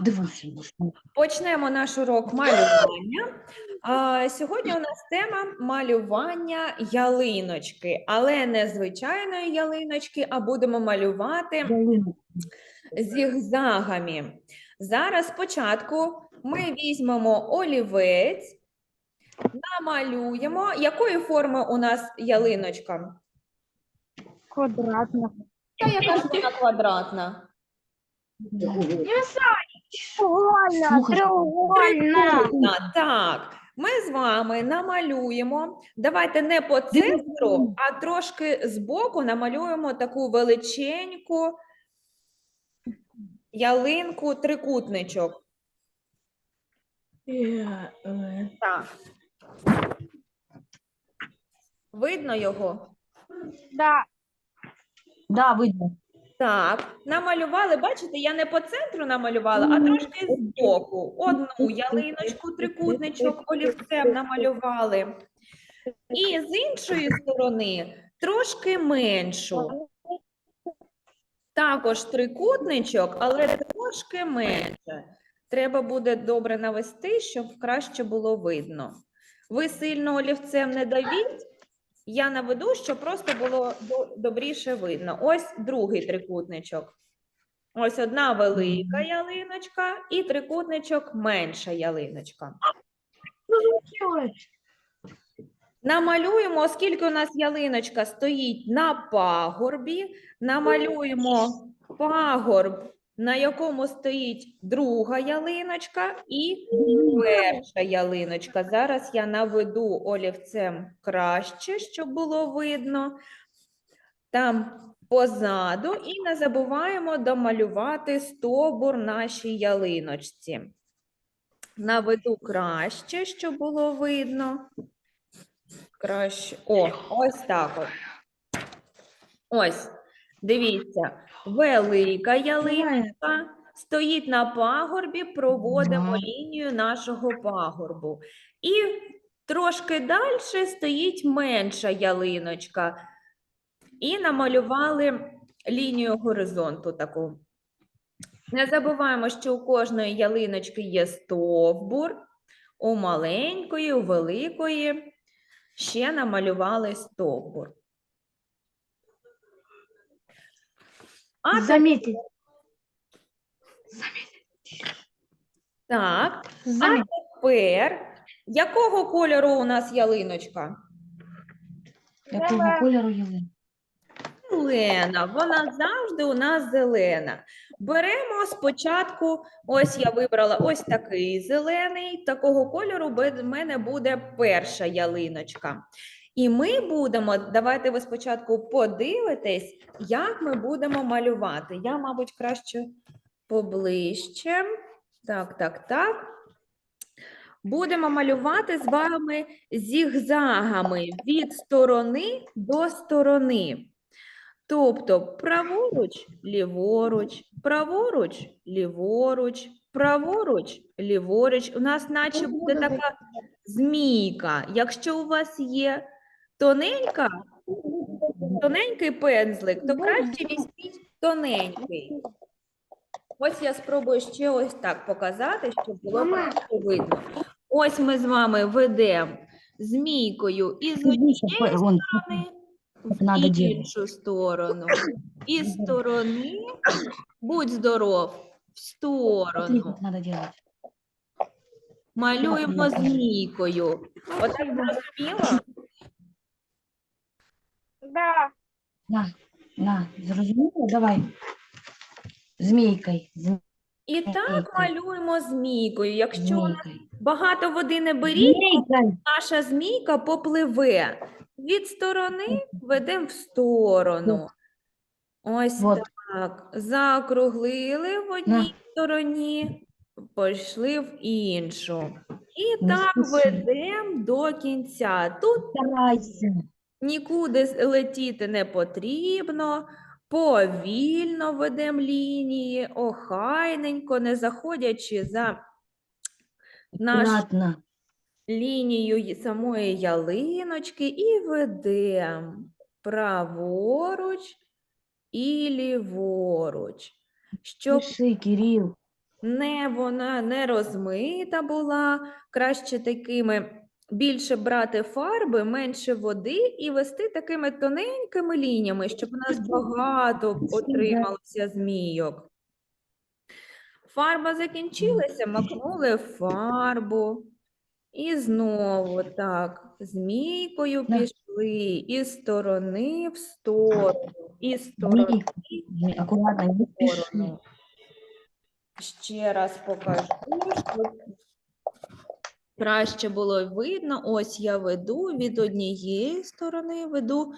Дивися. Почнемо наш урок малювання. А, сьогодні у нас тема малювання ялиночки, але не звичайної ялиночки, а будемо малювати зігзагами. Зараз спочатку ми візьмемо олівець, намалюємо. Якої форми у нас ялиночка? Квадратна. Та яка ж вона квадратна? Треугольна, Слухай. треугольна. Так. Ми з вами намалюємо. Давайте не по центру, а трошки збоку намалюємо таку величеньку ялинку трикутничок. Так. Видно його? Да. Да, видно. Так, намалювали, бачите, я не по центру намалювала, а трошки збоку. Одну ялиночку, трикутничок олівцем намалювали. І з іншої сторони трошки меншу. Також трикутничок, але трошки менше. Треба буде добре навести, щоб краще було видно. Ви сильно олівцем не давіть. Я наведу, щоб просто було добріше видно. Ось другий трикутничок. Ось одна велика ялиночка і трикутничок менша ялиночка. Намалюємо, оскільки у нас ялиночка стоїть на пагорбі, намалюємо пагорб, на якому стоїть друга ялиночка і перша ялиночка. Зараз я наведу олівцем краще, щоб було видно. Там позаду і не забуваємо домалювати стовбур нашій ялиночці. Наведу краще, щоб було видно. Краще. О, ось так от. Ось, дивіться, велика ялинка стоїть на пагорбі, проводимо лінію нашого пагорбу. І трошки далі стоїть менша ялиночка. І намалювали лінію горизонту таку. Не забуваємо, що у кожної ялиночки є стовбур, у маленької, у великої ще намалювали стовбур. А Заметить. так, а Заметить. тепер якого кольору у нас ялиночка? Якого кольору ялин? Зелена, вона завжди у нас зелена. Беремо спочатку, ось я вибрала ось такий зелений, такого кольору в мене буде перша ялиночка. І ми будемо, давайте ви спочатку подивитесь, як ми будемо малювати. Я, мабуть, краще поближче. Так, так, так. Будемо малювати з вами зігзагами від сторони до сторони. Тобто праворуч, ліворуч, праворуч, ліворуч, праворуч, ліворуч. У нас наче буде така змійка. Якщо у вас є тоненька, тоненький пензлик, то краще візьміть тоненький. Ось я спробую ще ось так показати, щоб було видно. Ось ми з вами ведемо змійкою і з однієї сторони в іншу сторону. І сторони, будь здоров, в сторону. Малюємо змійкою. Отак зрозуміло? Да. На, на, зрозуміло? Давай. Змійкою. І так малюємо змійкою. Якщо у нас багато води не беріть, Змійкою. наша змійка попливе. Від сторони ведемо в сторону. Ось Вот. так. Закруглили в одній стороні, пішли в іншу. І так ведемо до кінця. Тут Старайся. Нікуди летіти не потрібно. Повільно ведемо лінії, охайненько, не заходячи за наш Аккуратно. лінію самої ялиночки і ведемо праворуч і ліворуч. щоб Пиши, Кирил. не вона не розмита була, краще такими більше брати фарби, менше води і вести такими тоненькими лініями, щоб у нас багато отрималося змійок. Фарба закінчилася, макнули фарбу. І знову так, змійкою пішли із сторони в сторону, із сторони не сторону. Ще раз покажу, щоб краще було видно. Ось я веду від однієї сторони, веду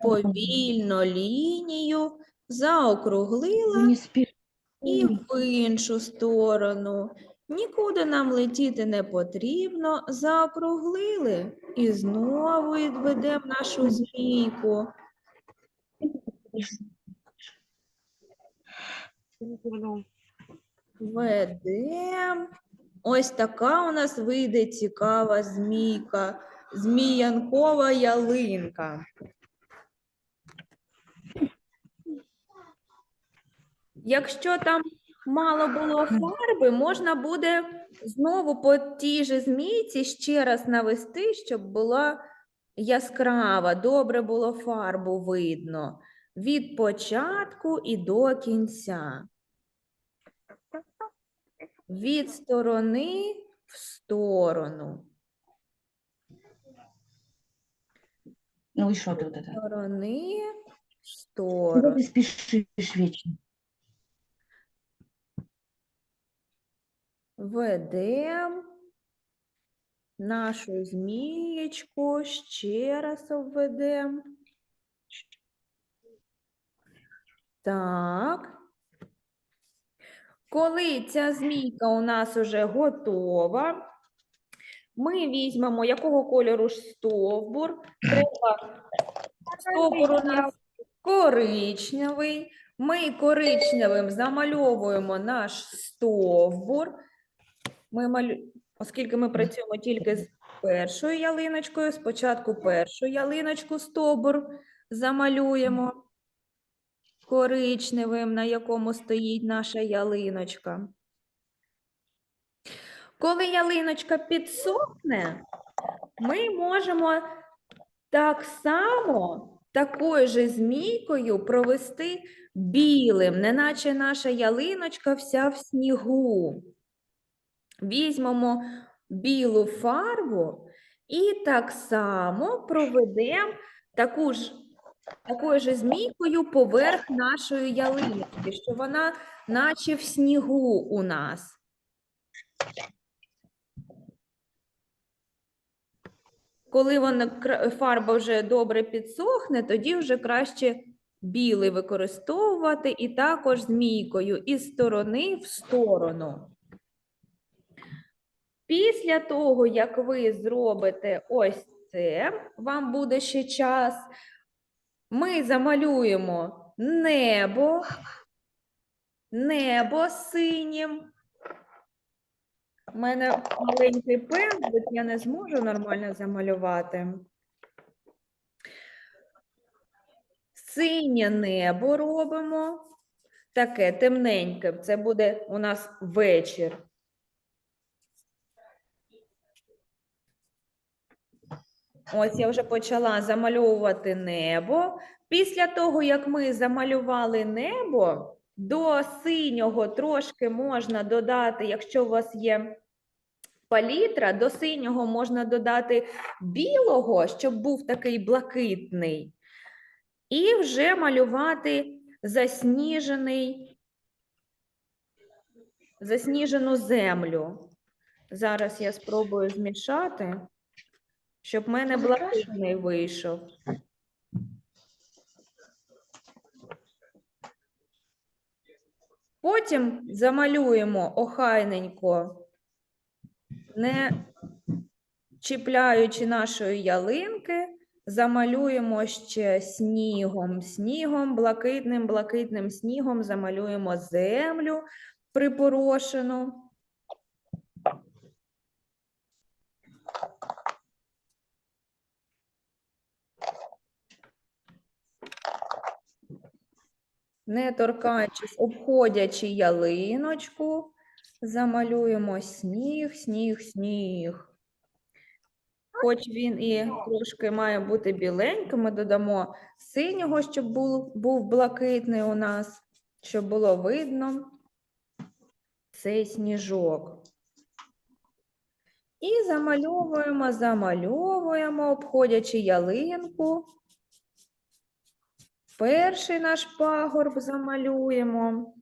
повільно лінію, заокруглила і в іншу сторону. Нікуди нам летіти не потрібно. Заокруглили і знову відведемо нашу змійку. Ведем. Ось така у нас вийде цікава змійка, зміянкова ялинка. Якщо там мало було фарби, можна буде знову по тій же змійці ще раз навести, щоб була яскрава, добре було фарбу видно від початку і до кінця Від сторони в сторону. Ну и что ты вот это? Сторони в Куда сторону. ты спешишь вечно? Ведем нашу змієчку, ще раз обведемо. Так. Коли ця змійка у нас уже готова, ми візьмемо якого кольору стовбур. Треба стовбур у нас коричневий. Ми коричневим замальовуємо наш стовбур. Ми малю... Оскільки ми працюємо тільки з першою ялиночкою, спочатку першу ялиночку стовбур замалюємо коричневим, на якому стоїть наша ялиночка. Коли ялиночка підсохне, ми можемо так само такою же змійкою провести білим, неначе наша ялиночка вся в снігу. Візьмемо білу фарбу і так само проведемо таку ж, такою ж змійкою поверх нашої ялиночки, що вона наче в снігу у нас. Коли вона фарба вже добре підсохне, тоді вже краще білий використовувати і також змійкою із сторони в сторону. Після того, як ви зробите ось це, вам буде ще час, ми замалюємо небо, небо синім. У мене маленький пензлик, я не зможу нормально замалювати. Синє небо робимо. Таке темненьке. Це буде у нас вечір. Ось я вже почала замальовувати небо. Після того, як ми замалювали небо, до синього трошки можна додати, якщо у вас є палітра, до синього можна додати білого, щоб був такий блакитний, і вже малювати засніжений, засніжену землю. Зараз я спробую змішати, щоб в мене блакитний вийшов. Потім замалюємо охайненько, не чіпляючи нашої ялинки, замалюємо ще снігом, снігом, блакитним, блакитним снігом замалюємо землю припорошену. Не торкаючись, обходячи ялиночку, замалюємо сніг, сніг, сніг. Хоч він і трошки має бути біленьким, ми додамо синього, щоб був, був блакитний у нас, щоб було видно цей сніжок. І замальовуємо, замальовуємо, обходячи ялинку. Перший наш пагорб замалюємо.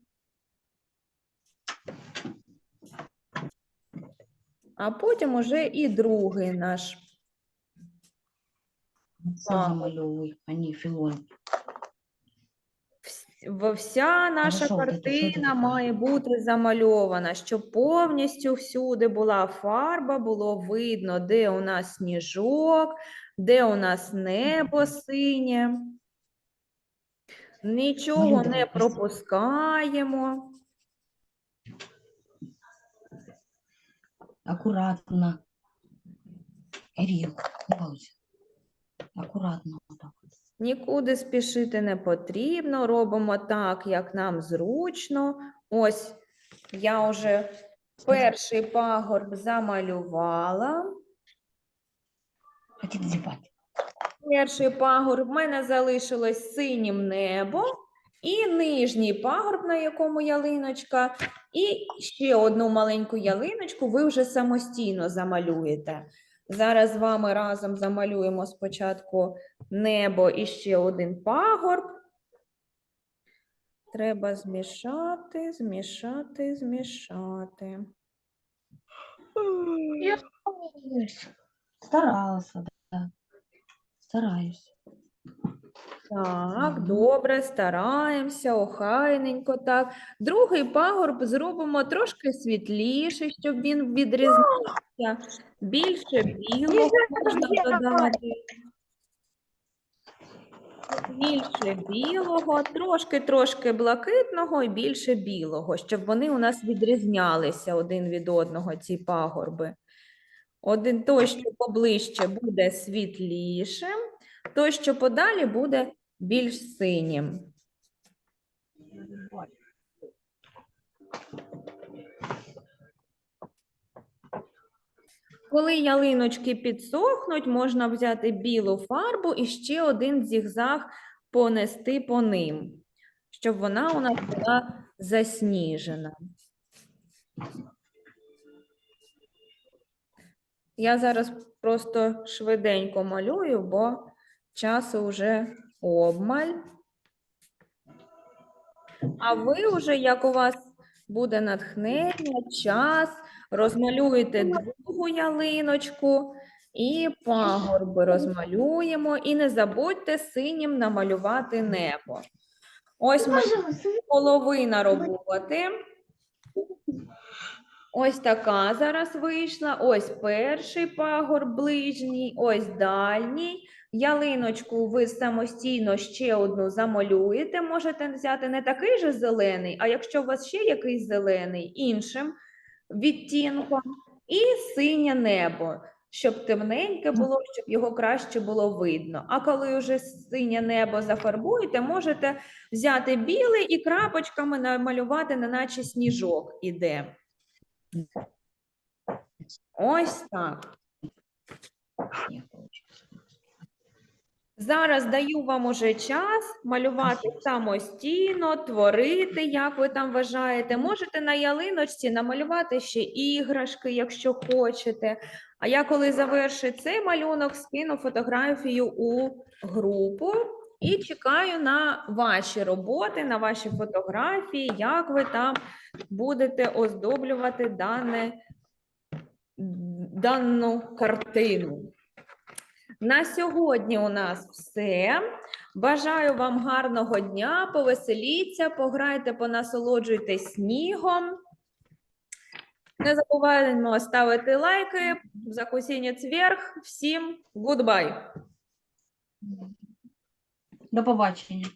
А потім уже і другий наш. Замальовуй, а не філон. Вся наша ти- що ти картина таке? має бути замальована, щоб повністю всюди була фарба, було видно, де у нас сніжок, де у нас небо синє. Нічого не пропускаємо. Акуратно. Галуся. Акуратно. Нікуди спішити не потрібно. Робимо так, як нам зручно. Ось я вже перший пагорб замалювала. Хотіть зіпати. Перший пагорб в мене залишилось синім небо, і нижній пагорб, на якому ялиночка, і ще одну маленьку ялиночку ви вже самостійно замалюєте. Зараз з вами разом замалюємо спочатку небо і ще один пагорб. Треба змішати, змішати, змішати. Старалася, да. Стараюсь. Так, добре, стараємося, охайненько так. Другий пагорб зробимо трошки світліший, щоб він відрізнявся. Більше білого можна додати. Більше білого, трошки-трошки блакитного і більше білого, щоб вони у нас відрізнялися один від одного, ці пагорби. Один той, що поближче, буде світлішим, той, що подалі, буде більш синім. Коли ялиночки підсохнуть, можна взяти білу фарбу і ще один зігзаг понести по ним, щоб вона у нас була засніжена. Я зараз просто швиденько малюю, бо часу вже обмаль. А ви вже, як у вас буде натхнення, час, розмалюєте другу ялиночку і пагорби розмалюємо. І не забудьте синім намалювати небо. Ось ми половина роботи. Ось така зараз вийшла. Ось перший пагорб ближній, ось дальній. Ялиночку ви самостійно ще одну замалюєте. Можете взяти не такий же зелений, а якщо у вас ще якийсь зелений, іншим відтінком, і синє небо, щоб темненьке було, щоб його краще було видно. А коли вже синє небо зафарбуєте, можете взяти білий і крапочками намалювати, неначе сніжок іде. Ось так. Зараз даю вам уже час малювати самостійно, творити, як ви там вважаєте. Можете на ялиночці намалювати ще іграшки, якщо хочете. А я, коли завершу цей малюнок, скину фотографію у групу і чекаю на ваші роботи, на ваші фотографії, як ви там будете оздоблювати дане, дану картину. На сьогодні у нас все. Бажаю вам гарного дня, повеселіться, пограйте, понасолоджуйтесь снігом. Не забуваємо ставити лайки, закусінець вверх. Всім гудбай! До побачення.